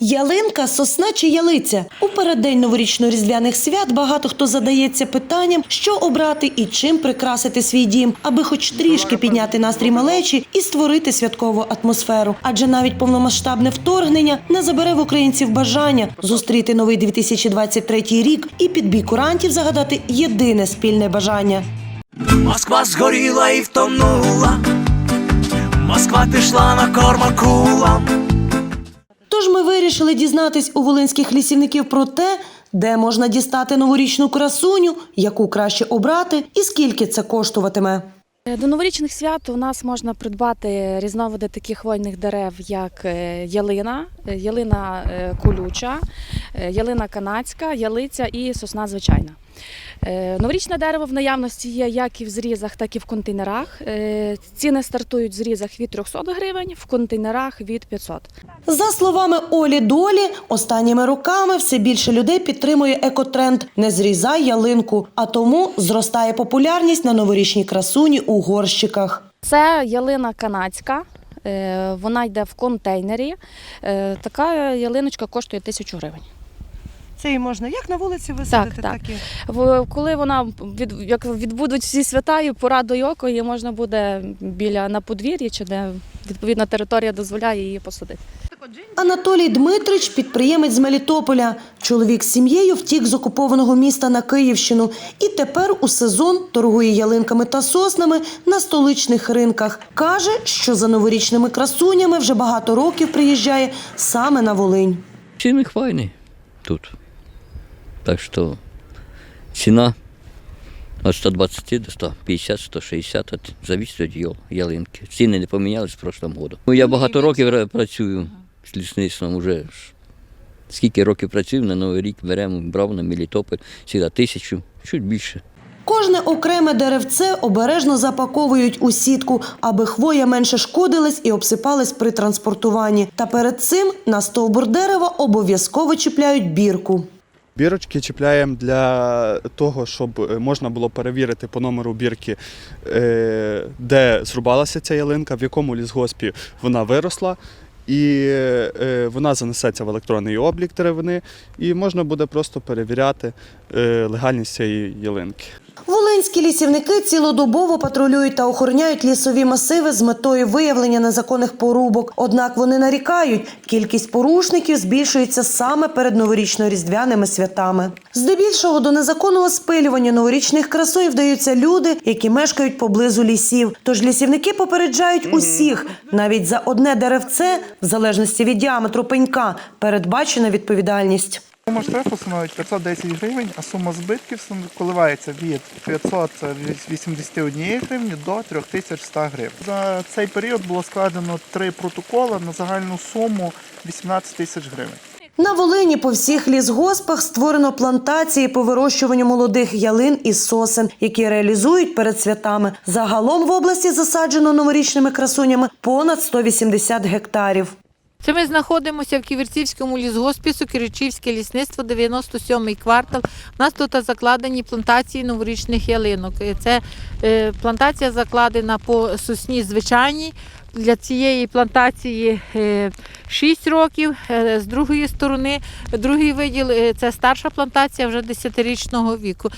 Ялинка, сосна чи ялиця у переддень новорічно-різдвяних свят багато хто задається питанням, що обрати і чим прикрасити свій дім, аби хоч трішки підняти настрій малечі і створити святкову атмосферу. Адже навіть повномасштабне вторгнення не забере в українців бажання зустріти новий 2023 рік і під бій курантів загадати єдине спільне бажання. Москва згоріла і втонула. Москва пішла на кормакулам. Тож ми вирішили дізнатись у волинських лісівників про те, де можна дістати новорічну красуню, яку краще обрати і скільки це коштуватиме. Е, До новорічних свят у нас можна придбати різновиди таких хвойних дерев, як е, ялина, е, ялина колюча, ялина канадська, ялиця і сосна звичайна. Е, Новорічне дерево в наявності є як і в зрізах, так і в контейнерах. Е, Ціни стартують в зрізах від 300 гривень, в контейнерах від 500. За словами Олі Долі, останніми роками все більше людей підтримує екотренд «Не зрізай ялинку, а тому зростає популярність на новорічні красуні у горщиках. Це ялина канадська. е, Вона йде в контейнері. Така ялиночка коштує 1000 гривень. Це і можна як на вулиці висадити, так. так, і В- Коли вона від як відбудуть всі свята і пора до око, її можна буде біля на подвір'ї, чи де відповідна територія дозволяє її посадити. Анатолій Дмитрич підприємець з Мелітополя. Чоловік з сім'єю втік з окупованого міста на Київщину і тепер у сезон торгує ялинками та соснами на столичних ринках. Каже, що за новорічними красунями вже багато років приїжджає саме на Волинь. Ціни хвайні тут. Так що ціна від 120 до 150, 160, от, зависить від йол- ялинки. Ціни не помінялись в прошлом году. Ну, я багато років працюю з лісництвом, уже скільки років працюю, на Новий рік беремо, брав на Мелітополь, сюди тисячу, чуть більше. Кожне окреме деревце обережно запаковують у сітку, аби хвоя менше шкодилась і обсипалась при транспортуванні. Та перед цим на стовбур дерева обов'язково чіпляють бірку. Бірочки чіпляємо для того, щоб е, можна було перевірити по номеру бірки, е, де зрубалася ця ялинка, в якому лісгоспі вона виросла. І е, вона занесеться в електронний облік деревини, і можна буде просто перевіряти легальність цієї ялинки. Волинські лісівники цілодобово патрулюють та охороняють лісові масиви з метою виявлення незаконних порубок. Однак вони нарікають, кількість порушників збільшується саме перед новорічно-різдвяними святами. Здебільшого до незаконного спилювання новорічних красунь вдаються люди, які мешкають поблизу лісів. Тож лісівники попереджають усіх, навіть за одне деревце, в залежності від діаметру пенька, передбачена відповідальність. Сума штрафу становить 510 гривень, а сума збитків коливається від 581 гривні до 3100 гривень. За цей період було складено три протоколи на загальну суму 18 тисяч гривень. На Волині по всіх лісгоспах створено плантації по вирощуванню молодих ялин і сосен, які реалізують перед святами. Загалом в області засаджено новорічними красунями понад 180 гектарів. Це ми знаходимося в Ківерцівському лісгоспі, Сокиричівське лісництво, 97-й квартал. У нас тут закладені плантації новорічних ялинок. Е, Це е, плантація закладена по сосні звичайній. Для цієї плантації 6 років. Е, З другої сторони, другий виділ це старша плантація вже 10-річного віку.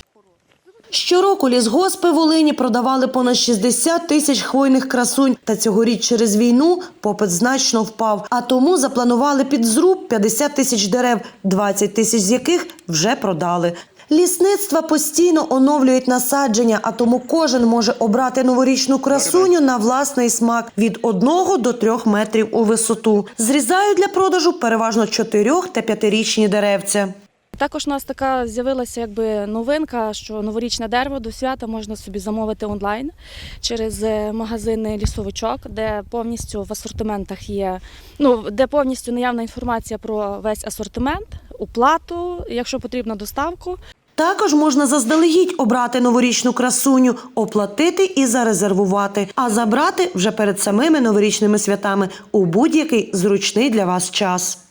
Щороку лісгоспи Волині продавали понад 60 тисяч хвойних красунь. Та цьогоріч через війну попит значно впав. А тому запланували під зруб 50 тисяч дерев, 20 тисяч з яких вже продали. Лісництва постійно оновлюють насадження, а тому кожен може обрати новорічну красуню на власний смак від 1 до 3 метрів у висоту. Зрізають для продажу переважно 4 та 5-річні деревця. Також у нас така з'явилася якби новинка, що новорічне дерево до свята можна собі замовити онлайн через е, магазини лісовичок, де повністю в асортиментах є, ну де повністю наявна інформація про весь асортимент, оплату, якщо потрібна доставку. Також можна заздалегідь обрати новорічну красуню, оплатити і зарезервувати, а забрати вже перед самими новорічними святами у будь-який зручний для вас час.